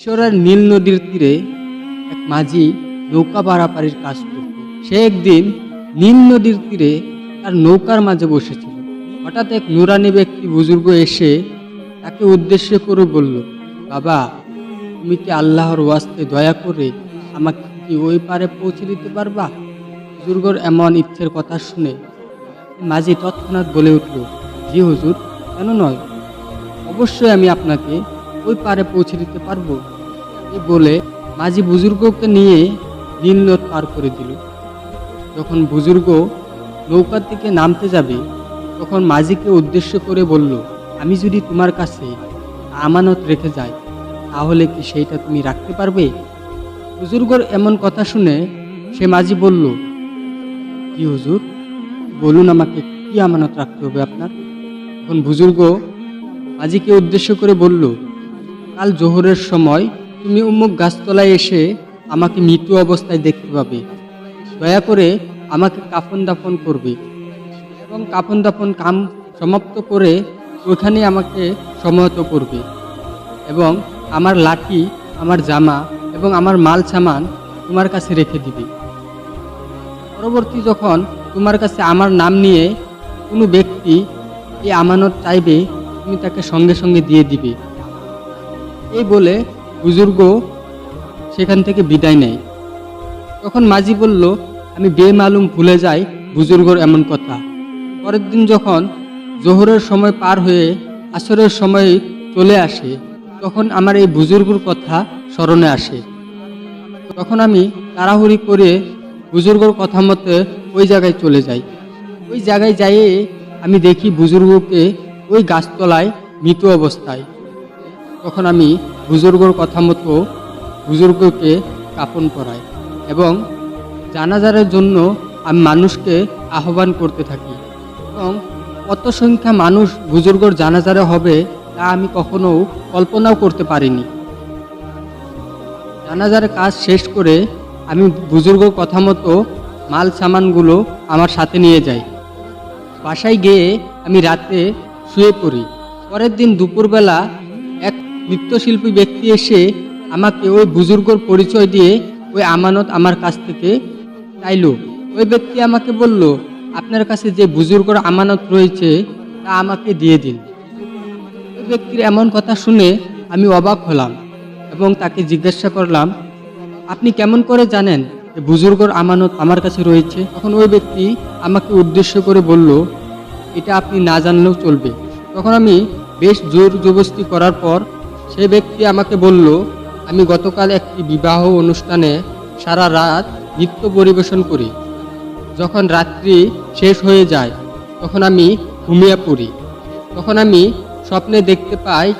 ঈশ্বরের নীল নদীর তীরে এক মাঝি নৌকা পারাপারির কাজ করত। সে একদিন নীল নদীর তীরে তার নৌকার মাঝে বসেছিল। হঠাৎ এক নুরানি ব্যক্তি বুজুর্গ এসে তাকে উদ্দেশ্য করে বলল, বাবা, তুমি কি আল্লাহর ওয়াস্তে দয়া করে আমাকে কি ওই পারে পৌঁছে দিতে পারবা? বুজুর্গর এমন ইচ্ছের কথা শুনে মাঝি তৎক্ষণাৎ বলে উঠল, জি হুজুর, কেন নয়? অবশ্যই আমি আপনাকে পারে পৌঁছে দিতে পারব? এই বলে মাঝি বুজুর্গকে নিয়ে নীল নদ পার করে দিল। যখন বুজুর্গ নৌকার দিকে নামতে যাবে, তখন মাঝিকে উদ্দেশ্য করে বলল, আমি যদি তোমার কাছে আমানত রেখে যাই, তাহলে কি সেইটা তুমি রাখতে পারবে? বুজুর্গর এমন কথা শুনে সে মাঝি বলল, কি হুজুর? বলুন আমাকে কি আমানত রাখতে হবে আপনার? তখন বুজুর্গ মাঝিকে উদ্দেশ্য করে বলল কাল জোহরের সময় তুমি উমুক গাছতলায় এসে আমাকে মৃত্যু অবস্থায় দেখতে পাবে। দয়া করে আমাকে কাফন দাফন করবে এবং কাফন দাফন কাম সমাপ্ত করে ওখানে আমাকে সমাহত করবে এবং আমার লাঠি, আমার জামা এবং আমার মাল সামান তোমার কাছে রেখে দিবে। পরবর্তী যখন তোমার কাছে আমার নাম নিয়ে কোনো ব্যক্তি এই আমানত চাইবে, তুমি তাকে সঙ্গে সঙ্গে দিয়ে দিবে। এই বলে বুজুর্গ সেখান থেকে বিদায় নেয়। তখন মাঝি বলল, আমি বেমালুম ভুলে যাই বুজুর্গর এমন কথা। পরের দিন যখন জোহরের সময় পার হয়ে আসরের সময় চলে আসে, তখন আমার এই বুজুর্গর কথা স্মরণে আসে। তখন আমি তাড়াহুড়ি করে বুজুর্গর কথা মতে ওই জায়গায় চলে যাই। ওই জায়গায় যাইয়ে আমি দেখি বুজুর্গকে ওই গাছতলায় মৃত অবস্থায়। তখন আমি বুজুর্গর কথা মতো বুজুর্গকে কাপন করাই এবং জানাজারের জন্য আমি মানুষকে আহ্বান করতে থাকি। এবং কত সংখ্যা মানুষ বুজুর্গর জানাজারে হবে তা আমি কখনো কল্পনাও করতে পারিনি। জানাজার কাজ শেষ করে আমি বুজুর্গর কথা মতো মাল সামানগুলো আমার সাথে নিয়ে যাই। বাসায় গিয়ে আমি রাতে শুয়ে পড়ি। পরের দিন দুপুরবেলা নৃত্যশিল্পী ব্যক্তি এসে আমাকে ওই বুজুর্গর পরিচয় দিয়ে ওই আমানত আমার কাছ থেকে চাইলো। ওই ব্যক্তি আমাকে বলল, আপনার কাছে যে বুজুর্গর আমানত রয়েছে, তা আমাকে দিয়ে দিন। ওই ব্যক্তির এমন কথা শুনে আমি অবাক হলাম এবং তাকে জিজ্ঞাসা করলাম, আপনি কেমন করে জানেন যে বুজুর্গর আমানত আমার কাছে রয়েছে? তখন ওই ব্যক্তি আমাকে উদ্দেশ্য করে বলল, এটা আপনি না জানলেও চলবে। তখন আমি বেশ জোর জবস্তি করার পর সেই ব্যক্তি আমাকে বলল, আমি গতকাল একটি বিবাহ অনুষ্ঠানে সারা রাত নৃত্য পরিবেশন করি। যখন রাত্রি শেষ হয়ে যায়, তখন আমি ঘুমিয়ে পড়ি। তখন আমি স্বপ্নে দেখতে পাই,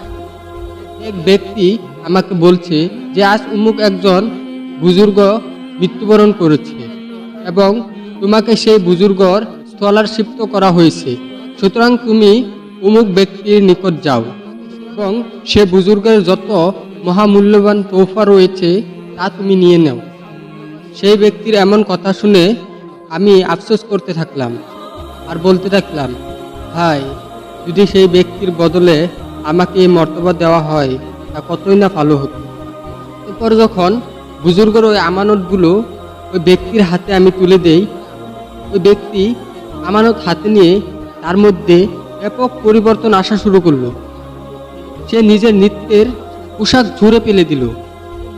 এক ব্যক্তি আমাকে বলছে যে, আজ উমুক একজন বুজুর্গ মৃত্যুবরণ করেছে এবং তোমাকে সেই বুজুর্গর স্থলার স্কলারশিপ্ত করা হয়েছে। সুতরাং তুমি উমুক ব্যক্তির নিকট যাও। এবং সে বুজুর্গের যত মহামূল্যবান তোহফা রয়েছে, তা তুমি নিয়ে নাও। সেই ব্যক্তির এমন কথা শুনে আমি আফসোস করতে থাকলাম আর বলতে থাকলাম, ভাই, যদি সেই ব্যক্তির বদলে আমাকে এই মর্তবা দেওয়া হয়, তা কতই না ভালো হতো? এরপর যখন বুজুর্গর ওই আমানতগুলো ওই ব্যক্তির হাতে আমি তুলে দেই, ওই ব্যক্তি আমানত হাতে নিয়ে তার মধ্যে ব্যাপক পরিবর্তন আসা শুরু করল। সে নিজের নৃত্যের পোশাক ঝরে ফেলে দিল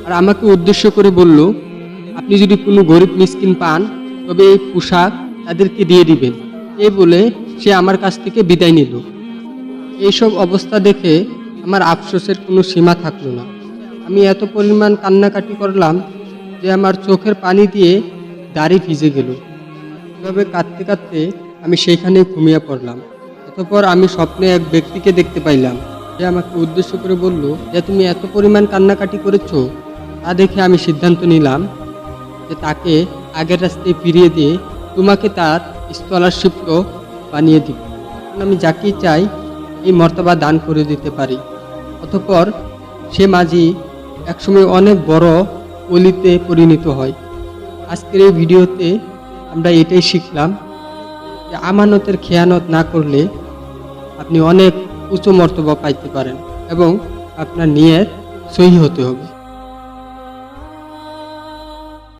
আর আমাকে উদ্দেশ্য করে বলল, আপনি যদি কোনো গরিব মিসকিন পান, তবে এই পোশাক তাদেরকে দিয়ে দিবেন। এই বলে সে আমার কাছ থেকে বিদায় নিল। এইসব অবস্থা দেখে আমার আফসোসের কোনো সীমা থাকল না। আমি এত পরিমাণ কান্নাকাটি করলাম যে আমার চোখের পানি দিয়ে দাড়ি ভিজে গেল। এভাবে কাঁদতে কাঁদতে আমি সেইখানে ঘুমিয়ে পড়লাম। অতপর আমি স্বপ্নে এক ব্যক্তিকে দেখতে পাইলাম। সে আমাকে উদ্দেশ্য করে বলল যে তুমি এত পরিমাণ কান্নাকাটি করেছ, তা দেখে আমি সিদ্ধান্ত নিলাম যে তাকে আগের রাস্তায় ফিরিয়ে দিয়ে তোমাকে তার স্কলারশিপও বানিয়ে দিব। আমি যাকেই চাই, এই মর্তবা দান করে দিতে পারি। অতঃপর সে মাঝি একসময় অনেক বড় অলিতে পরিণত হয়। আজকের এই ভিডিওতে আমরা এটাই শিখলাম যে আমানতের খেয়ানত না করলে আপনি অনেক উঁচু মর্তব্য পাইতে পারেন এবং আপনার নিয়ত সহি হতে হবে।